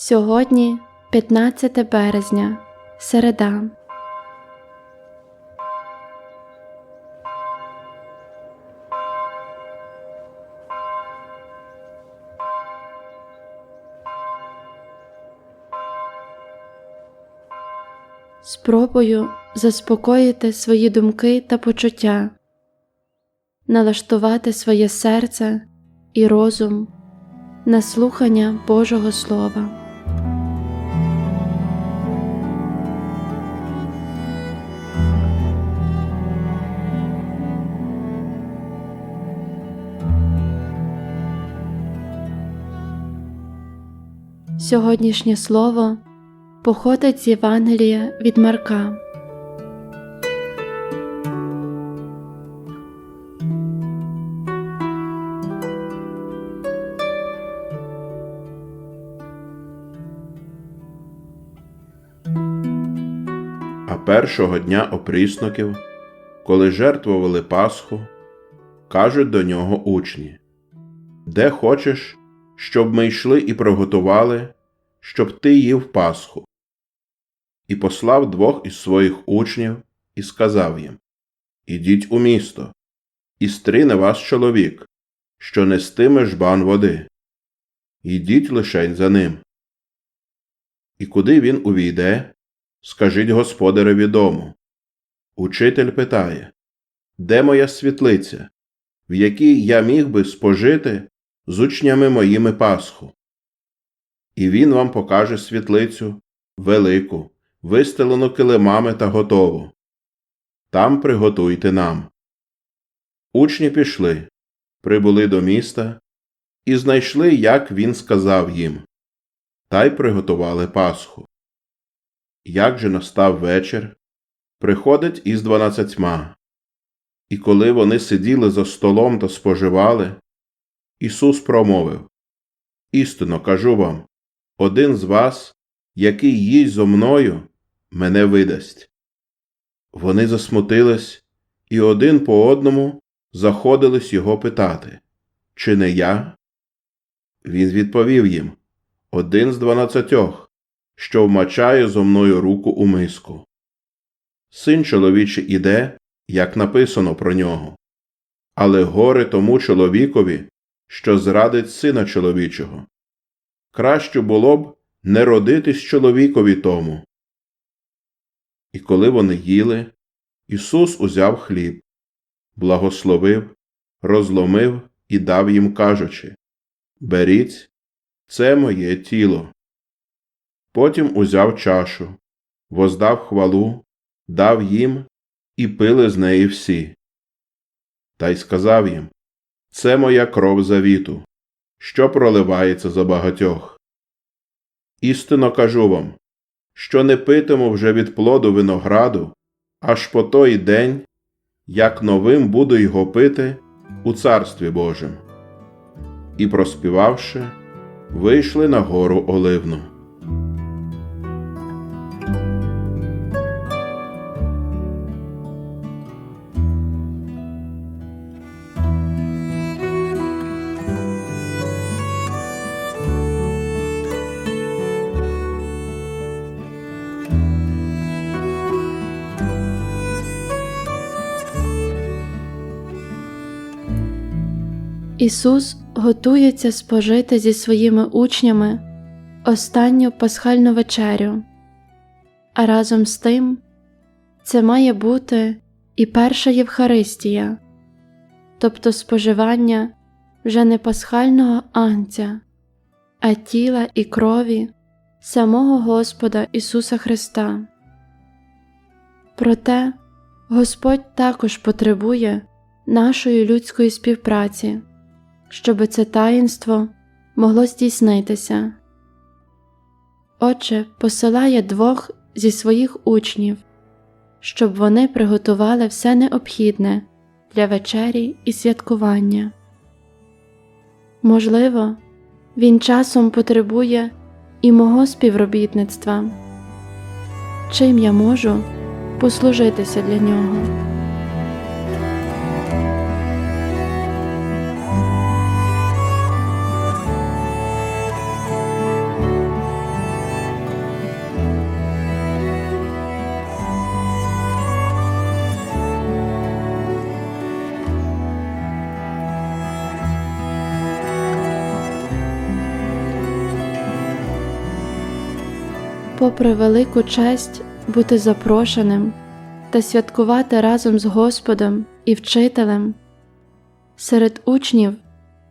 Сьогодні 15 березня, середа. Спробую заспокоїти свої думки та почуття, налаштувати своє серце і розум на слухання Божого Слова. Сьогоднішнє слово походить з Євангелія від Марка. А першого дня опрісноків, коли жертвували Пасху, кажуть до нього учні Де хочеш, щоб ми йшли і приготували, щоб ти їв Пасху. І послав двох із своїх учнів і сказав їм Ідіть у місто, і стрине вас чоловік, що нестиме жбан води. Ідіть лишень за ним. І куди він увійде, скажіть господареві дому. Учитель питає Де моя світлиця, в якій я міг би спожити з учнями моїми Пасху? І він вам покаже світлицю велику, вистелену килимами та готову. Там приготуйте нам. Учні пішли, прибули до міста і знайшли, як він сказав їм, та й приготували Пасху. Як же настав вечір, приходить із дванадцятьма. І коли вони сиділи за столом та споживали, Ісус промовив Істинно кажу вам, один з вас, який їсть зо мною, мене видасть. Вони засмутились і один по одному заходились його питати Чи не я? Він відповів їм Один з дванадцятьох що вмачає зо мною руку у миску. Син чоловічий іде, як написано про нього, але горе тому чоловікові, що зрадить сина чоловічого. Краще було б не родитись чоловікові тому. І коли вони їли, Ісус узяв хліб, благословив, розломив і дав їм, кажучи Беріть, це моє тіло. Потім узяв чашу, воздав хвалу, дав їм і пили з неї всі. Та й сказав їм Це моя кров завіту, що проливається за багатьох. Істинно кажу вам, що не питиму вже від плоду винограду, аж по той день, як новим буду його пити у Царстві Божим. І, проспівавши, вийшли на гору Оливну. Ісус готується спожити зі своїми учнями останню пасхальну вечерю, а разом з тим це має бути і перша Євхаристія, тобто споживання вже не пасхального анця, а тіла і крові самого Господа Ісуса Христа. Проте Господь також потребує нашої людської співпраці щоби це таїнство могло здійснитися. Отже, посилає двох зі своїх учнів, щоб вони приготували все необхідне для вечері і святкування. Можливо, він часом потребує і мого співробітництва, чим я можу послужитися для нього. Попри велику честь бути запрошеним та святкувати разом з Господом і вчителем, серед учнів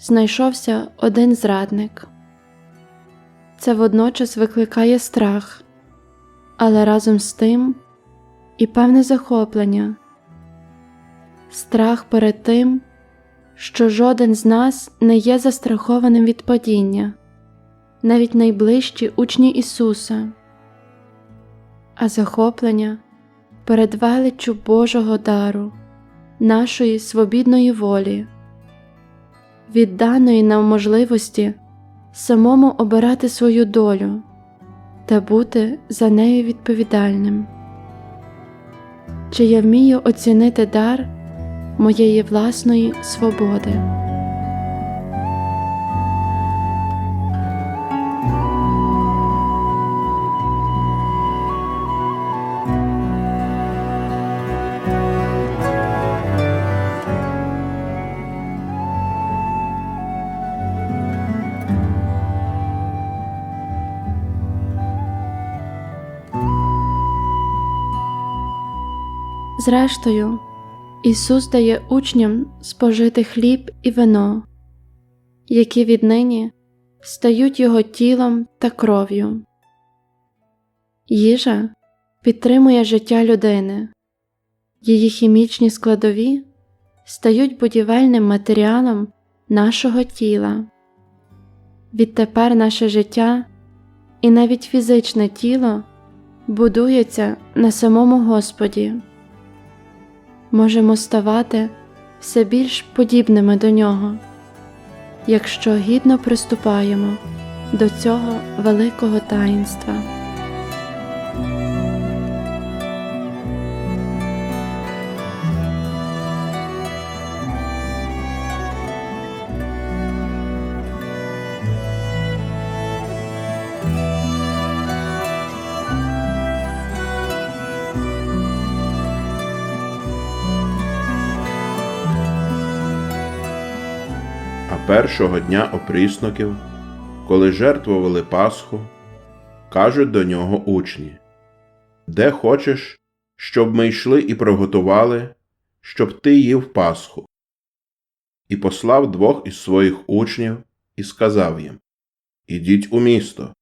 знайшовся один зрадник. Це водночас викликає страх, але разом з тим і певне захоплення, страх перед тим, що жоден з нас не є застрахованим від падіння, навіть найближчі учні Ісуса, а захоплення перед величчю Божого дару, нашої свобідної волі, відданої нам можливості самому обирати свою долю та бути за нею відповідальним. Чи я вмію оцінити дар моєї власної свободи? Зрештою, Ісус дає учням спожити хліб і вино, які віднині стають Його тілом та кров'ю. Їжа підтримує життя людини, її хімічні складові стають будівельним матеріалом нашого тіла. Відтепер наше життя і навіть фізичне тіло будується на самому Господі можемо ставати все більш подібними до нього, якщо гідно приступаємо до цього великого таїнства. Першого дня опрісноків, коли жертвували Пасху, кажуть до нього учні Де хочеш, щоб ми йшли і приготували, щоб ти їв Пасху. І послав двох із своїх учнів і сказав їм Ідіть у місто,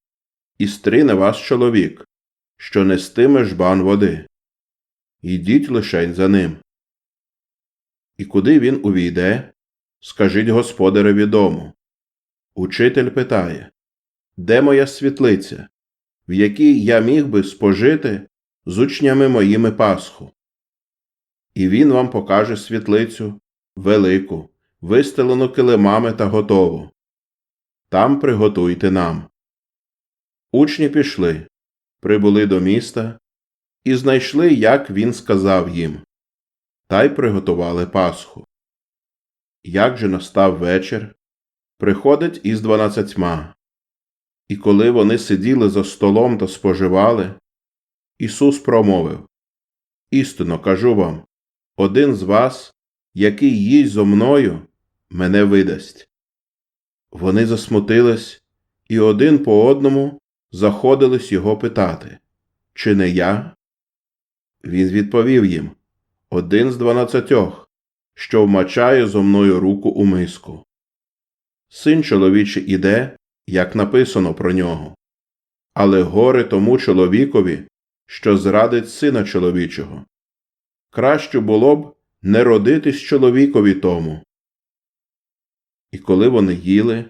і стрине вас чоловік, що нестиме жбан води. Ідіть лишень за ним. І куди він увійде, скажіть господареві дому. Учитель питає Де моя світлиця, в якій я міг би спожити з учнями моїми Пасху? І він вам покаже світлицю велику, вистелену килимами та готову. Там приготуйте нам. Учні пішли, прибули до міста і знайшли, як він сказав їм, та й приготували Пасху. Як же настав вечір, приходить із дванадцятьма. І коли вони сиділи за столом та споживали, Ісус промовив Істинно кажу вам, один з вас, який їсть зо мною, мене видасть. Вони засмутились і один по одному заходились його питати Чи не я? Він відповів їм Один з дванадцятьох що вмачає зо мною руку у миску. Син чоловічий іде, як написано про нього, але горе тому чоловікові, що зрадить сина чоловічого. Краще було б не родитись чоловікові тому. І коли вони їли,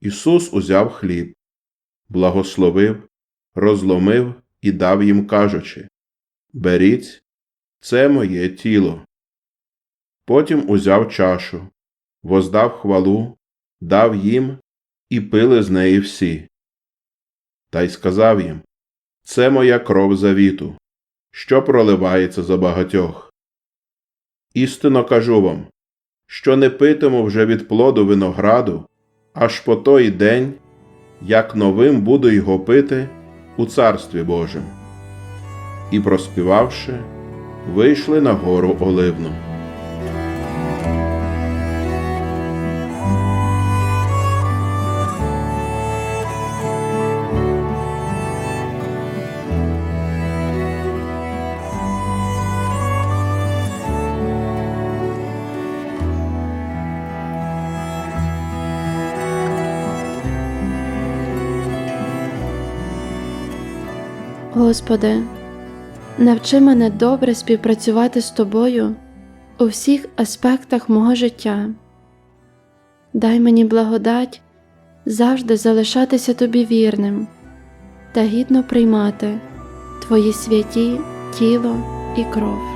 Ісус узяв хліб, благословив, розломив і дав їм, кажучи Беріть, це моє тіло. Потім узяв чашу, воздав хвалу, дав їм і пили з неї всі. Та й сказав їм Це моя кров завіту, що проливається за багатьох. Істинно кажу вам, що не питиму вже від плоду винограду, аж по той день, як новим буду його пити у Царстві Божим. І, проспівавши, вийшли на гору Оливну. Господи, навчи мене добре співпрацювати з Тобою у всіх аспектах мого життя. Дай мені благодать завжди залишатися Тобі вірним та гідно приймати Твої святі тіло і кров.